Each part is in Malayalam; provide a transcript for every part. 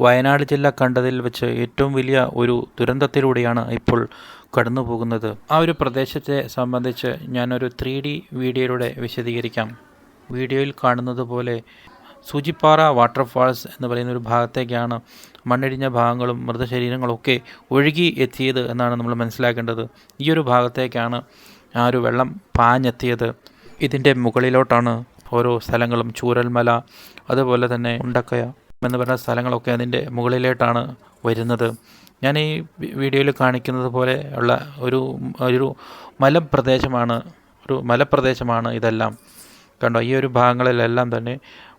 വയനാട് ജില്ല കണ്ടതിൽ വെച്ച് ഏറ്റവും വലിയ ഒരു ദുരന്തത്തിലൂടെയാണ് ഇപ്പോൾ കടന്നു പോകുന്നത് ആ ഒരു പ്രദേശത്തെ സംബന്ധിച്ച് ഞാനൊരു ത്രീ ഡി വീഡിയോയിലൂടെ വിശദീകരിക്കാം. വീഡിയോയിൽ കാണുന്നത് പോലെ സൂചിപ്പാറ വാട്ടർഫാൾസ് എന്ന് പറയുന്ന ഒരു ഭാഗത്തേക്കാണ് മണ്ണിടിഞ്ഞ ഭാഗങ്ങളും മൃതശരീരങ്ങളൊക്കെ ഒഴുകി എത്തിയത് എന്നാണ് നമ്മൾ മനസ്സിലാക്കേണ്ടത്. ഈ ഒരു ഭാഗത്തേക്കാണ് ആ ഒരു വെള്ളം പാഞ്ഞെത്തിയത്. ഇതിന്റെ മുകളിലോട്ടാണ് ഓരോ സ്ഥലങ്ങളും ചൂരൽമല അതുപോലെ തന്നെ ഉണ്ടക്കയ. എന്ന് പറഞ്ഞ സ്ഥലങ്ങളൊക്കെ അതിന്റെ മുകളിലേട്ടാണ് വരുന്നത്. ഞാൻ ഈ വീഡിയോയിൽ കാണിക്കുന്നത് പോലെ ഉള്ള ഒരു ഒരു മലപ്രദേശമാണ് ഒരു മലപ്രദേശമാണ് ഇതെല്ലാം. കണ്ടോ ഈ ഒരു ഭാഗങ്ങളിലെല്ലാം തന്നെ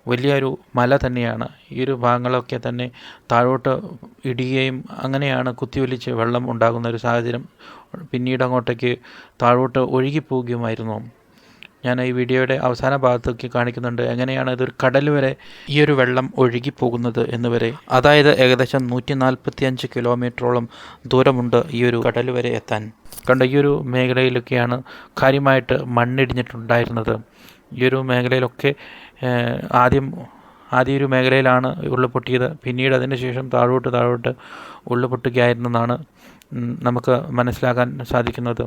വലിയൊരു മല തന്നെയാണ്. ഈ ഒരു ഭാഗങ്ങളൊക്കെ തന്നെ താഴോട്ട് ഇടിയുകയും അങ്ങനെയാണ് കുത്തിയൊലിച്ച് വെള്ളം ഉണ്ടാകുന്ന ഒരു സാഹചര്യം പിന്നീട് അങ്ങോട്ടേക്ക് താഴോട്ട് ഒഴുകിപ്പോവുകയുമായിരുന്നു. ഞാൻ ഈ വീഡിയോയുടെ അവസാന ഭാഗത്തേക്ക് കാണിക്കുന്നുണ്ട്. എങ്ങനെയാണ് ഇതൊരു കടൽ വരെ ഈ ഒരു വെള്ളം ഒഴുകി പോകുന്നത് എന്ന് വരെ? അതായത് ഏകദേശം നൂറ്റി നാൽപ്പത്തി അഞ്ച് കിലോമീറ്ററോളം ദൂരമുണ്ട് ഈ ഒരു കടൽ വരെ എത്താൻ. കണ്ട ഈ ഒരു മേഖലയിലൊക്കെയാണ് കാര്യമായിട്ട് മണ്ണിടിഞ്ഞിട്ടുണ്ടായിരുന്നത്. ഈ ഒരു മേഖലയിലൊക്കെ ആദ്യം ആദ്യ ഒരു മേഖലയിലാണ് ഉരുൾ പൊട്ടിയത് പിന്നീട് അതിന് ശേഷം താഴോട്ട് താഴോട്ട് ഉരുൾ പൊട്ടുകയായിരുന്നെന്നാണ് ഉം, നമുക്ക് മനസ്സിലാക്കാൻ സാധിക്കുന്നത്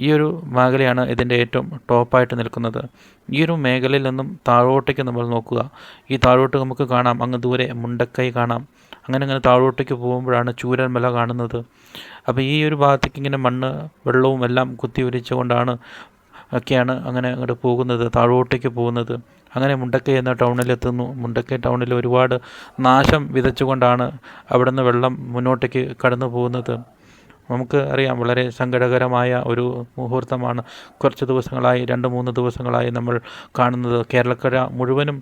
ഈ ഒരു മേഖലയാണ് ഇതിന്റെ ഏറ്റവും ടോപ്പായിട്ട് നിൽക്കുന്നത്. ഈ ഒരു മേഖലയിൽ നിന്നും താഴോട്ടേക്ക് നമ്മൾ നോക്കുക. ഈ താഴോട്ട് നമുക്ക് കാണാം അങ്ങ് ദൂരെ മുണ്ടക്കൈ കാണാം. അങ്ങനെ അങ്ങനെ താഴോട്ടേക്ക് പോകുമ്പോഴാണ് ചൂരൻമല കാണുന്നത്. അപ്പോൾ ഈ ഒരു ഭാഗത്തേക്ക് ഇങ്ങനെ മണ്ണ് വെള്ളവും എല്ലാം കുത്തി ഒലിച്ചുകൊണ്ടാണ് ഒക്കെയാണ് അങ്ങനെ അങ്ങോട്ട് പോകുന്നത് താഴോട്ടേക്ക് പോകുന്നത്. അങ്ങനെ മുണ്ടക്കൈ എന്ന ടൗണിലെത്തുന്നു മുണ്ടക്കൈ ടൗണിൽ ഒരുപാട് നാശം വിതച്ചുകൊണ്ടാണ് അവിടെ നിന്ന് വെള്ളം മുന്നോട്ടേക്ക് കടന്നു പോകുന്നത്. നമുക്ക് അറിയാം വളരെ സങ്കടകരമായ ഒരു മുഹൂർത്തമാണ്. കുറച്ച് ദിവസങ്ങളായി രണ്ട് മൂന്ന് ദിവസങ്ങളായി നമ്മൾ കാണുന്നത്. കേരളക്കര മുഴുവനും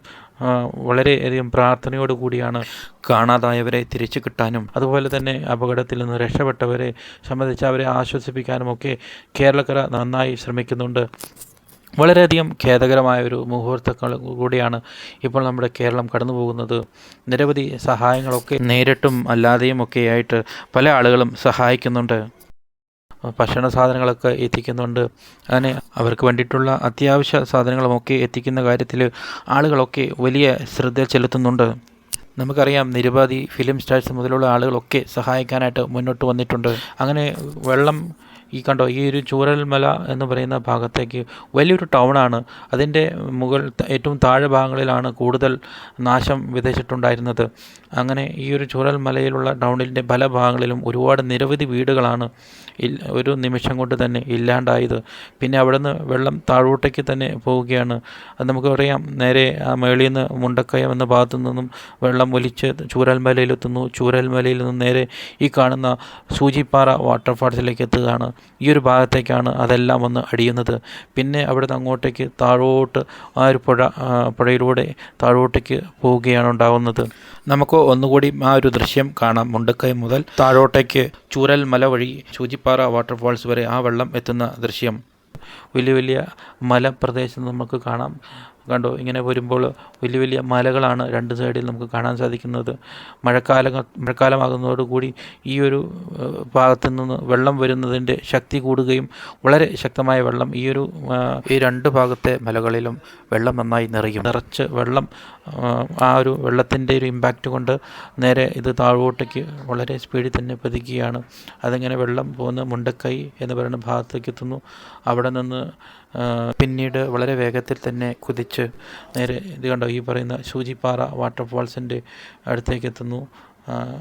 വളരെയധികം പ്രാർത്ഥനയോടുകൂടിയാണ് കാണാതായവരെ തിരിച്ചു കിട്ടാനും അതുപോലെ തന്നെ അപകടത്തിൽ നിന്ന് രക്ഷപ്പെട്ടവരെ സംബന്ധിച്ച് അവരെ ആശ്വസിപ്പിക്കാനുമൊക്കെ കേരളക്കര നന്നായി ശ്രമിക്കുന്നുണ്ട്. വളരെയധികം ഖേദകരമായ ഒരു മുഹൂർത്തങ്ങൾ കൂടിയാണ് ഇപ്പോൾ നമ്മുടെ കേരളം കടന്നു പോകുന്നത് നിരവധി സഹായങ്ങളൊക്കെ നേരിട്ടും അല്ലാതെയും ഒക്കെ ആയിട്ട് പല ആളുകളും സഹായിക്കുന്നുണ്ട്. ഭക്ഷണ സാധനങ്ങളൊക്കെ എത്തിക്കുന്നുണ്ട്. അങ്ങനെ അവർക്ക് വേണ്ടിയിട്ടുള്ള അത്യാവശ്യ സാധനങ്ങളുമൊക്കെ എത്തിക്കുന്ന കാര്യത്തിൽ ആളുകളൊക്കെ വലിയ ശ്രദ്ധ ചെലുത്തുന്നുണ്ട്. നമുക്കറിയാം നിരവധി ഫിലിം സ്റ്റാർസ് മുതലുള്ള ആളുകളൊക്കെ സഹായിക്കാനായിട്ട് മുന്നോട്ട് വന്നിട്ടുണ്ട്. അങ്ങനെ വെള്ളം ഈ കണ്ടോ ഈ ഒരു ചൂരൽമല എന്ന് പറയുന്ന ഭാഗത്തേക്ക് വലിയൊരു ടൗണാണ്. അതിന്റെ മുകൾ ഏറ്റവും താഴെ ഭാഗങ്ങളിലാണ് കൂടുതൽ നാശം വിതച്ചിട്ടുണ്ടായിരുന്നത്. അങ്ങനെ ഈ ഒരു ചൂരൽമലയിലുള്ള ടൗണിന്റെ പല ഭാഗങ്ങളിലും ഒരുപാട് നിരവധി വീടുകളാണ് ഒരു നിമിഷം കൊണ്ട് തന്നെ ഇല്ലാണ്ടായത്. പിന്നെ അവിടെ നിന്ന് വെള്ളം താഴോട്ടേക്ക് തന്നെ പോവുകയാണ്. അത് നമുക്ക് പറയാം നേരെ ആ മേളിൽ നിന്ന് മുണ്ടക്കയം എന്ന ഭാഗത്തു നിന്നും വെള്ളം ഒലിച്ച് ചൂരൽമലയിലെത്തുന്നു. ചൂരൽമലയിൽ നിന്ന് നേരെ ഈ കാണുന്ന സൂചിപ്പാറ വാട്ടർഫാൾസിലേക്ക് എത്തുകയാണ്. ഈ ഒരു ഭാഗത്തേക്കാണ് അതെല്ലാം വന്ന് അടിയുന്നത്. പിന്നെ അവിടുന്ന് അങ്ങോട്ടേക്ക് താഴോട്ട് ആ ഒരു പുഴ പുഴയിലൂടെ താഴോട്ടേക്ക് പോവുകയാണ് ഉണ്ടാകുന്നത് നമുക്ക് ഒന്നുകൂടി ആ ഒരു ദൃശ്യം കാണാം. മുണ്ടക്കൈ മുതൽ താഴോട്ടേക്ക് ചൂരൽ മല വഴി ചൂചിപ്പാറ വാട്ടർഫാൾസ് വരെ ആ വെള്ളം എത്തുന്ന ദൃശ്യം. വലിയ വലിയ മലപ്രദേശം നമുക്ക് കാണാം. കണ്ടോ. ഇങ്ങനെ വരുമ്പോൾ വലിയ വലിയ മലകളാണ് രണ്ട് സൈഡിൽ നമുക്ക് കാണാൻ സാധിക്കുന്നത്. മഴക്കാലം മഴക്കാലമാകുന്നതോടുകൂടി ഈ ഒരു ഭാഗത്തു നിന്ന് വെള്ളം വരുന്നതിന്റെ ശക്തി കൂടുകയും വളരെ ശക്തമായ വെള്ളം ഈ ഒരു ഈ രണ്ട് ഭാഗത്തെ മലകളിലും വെള്ളം നന്നായി നിറയും. നിറച്ച് വെള്ളം ആ ഒരു വെള്ളത്തിന്റെ ഒരു ഇമ്പാക്റ്റ് കൊണ്ട് നേരെ ഇത് താഴോട്ടേക്ക് വളരെ സ്പീഡിൽ തന്നെ പതിക്കുകയാണ്. അതിങ്ങനെ വെള്ളം പോകുന്ന മുണ്ടക്കൈ എന്ന് പറയുന്ന ഭാഗത്തേക്ക് എത്തുന്നു. അവിടെ നിന്ന് പിന്നീട് വളരെ വേഗത്തിൽ തന്നെ കുതിച്ച് നേരെ ഇത് കണ്ടോ ഈ പറയുന്ന സൂചിപ്പാറ വാട്ടർഫാൾസിന്റെ അടുത്തേക്ക് എത്തുന്നു ആ,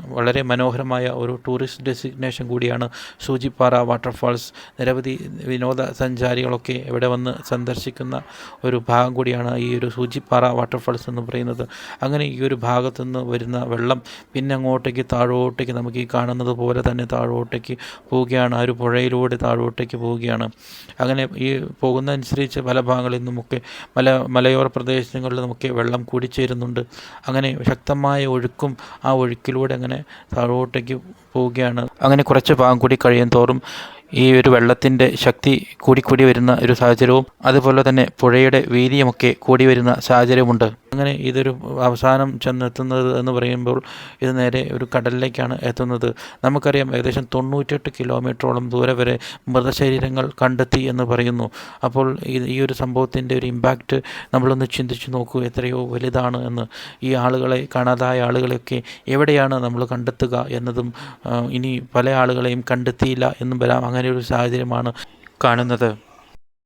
വളരെ മനോഹരമായ ഒരു ടൂറിസ്റ്റ് ഡെസിഗ്നേഷൻ കൂടിയാണ് സൂചിപ്പാറ വാട്ടർഫാൾസ് നിരവധി വിനോദസഞ്ചാരികളൊക്കെ ഇവിടെ വന്ന് സന്ദർശിക്കുന്ന ഒരു ഭാഗം കൂടിയാണ് ഈ ഒരു സൂചിപ്പാറ വാട്ടർഫാൾസ് എന്ന് പറയുന്നത്. അങ്ങനെ ഈ ഒരു ഭാഗത്തു നിന്ന് വരുന്ന വെള്ളം പിന്നെ അങ്ങോട്ടേക്ക് താഴോട്ടേക്ക് നമുക്ക് ഈ കാണുന്നത് പോലെ തന്നെ താഴോട്ടേക്ക് പോവുകയാണ്. ആ ഒരു പുഴയിലൂടെ താഴോട്ടേക്ക് പോവുകയാണ്. അങ്ങനെ ഈ പോകുന്നതനുസരിച്ച് പല ഭാഗങ്ങളിൽ നിന്നുമൊക്കെ മല മലയോര പ്രദേശങ്ങളിൽ നിന്നുമൊക്കെ വെള്ളം കൂടിച്ചേരുന്നുണ്ട്. അങ്ങനെ ശക്തമായ ഒഴുക്കും ആ ഒഴുക്കിലൂടെ അങ്ങനെ താഴോട്ടേക്ക് പോവുകയാണ്. അങ്ങനെ കുറച്ച് ഭാഗം കൂടി കഴിയും തോറും ഈ ഒരു വെള്ളത്തിന്റെ ശക്തി കൂടിക്കൂടി വരുന്ന ഒരു സാഹചര്യവും അതുപോലെ തന്നെ പുഴയുടെ വീതിയുമൊക്കെ കൂടി വരുന്ന സാഹചര്യമുണ്ട് അങ്ങനെ ഇതൊരു അവസാനം ചെന്നെത്തുന്നത് എന്ന് പറയുമ്പോൾ ഇത് നേരെ ഒരു കടലിലേക്കാണ് എത്തുന്നത്. നമുക്കറിയാം ഏകദേശം തൊണ്ണൂറ്റെട്ട് കിലോമീറ്ററോളം ദൂരെ വരെ മൃതശരീരങ്ങൾ കണ്ടെത്തി എന്ന് പറയുന്നു. അപ്പോൾ ഈ ഒരു സംഭവത്തിന്റെ ഒരു ഇമ്പാക്റ്റ് നമ്മളൊന്ന് ചിന്തിച്ച് നോക്കൂ എത്രയോ വലുതാണ് എന്ന്. ഈ ആളുകളെ കാണാതായ ആളുകളെയൊക്കെ എവിടെയാണ് നമ്മൾ കണ്ടെത്തുക എന്നതും ഇനി പല ആളുകളെയും കണ്ടെത്തിയില്ല എന്നും വരാം. അങ്ങനെ ഒരു സാഹചര്യമാണ് കാണുന്നത്.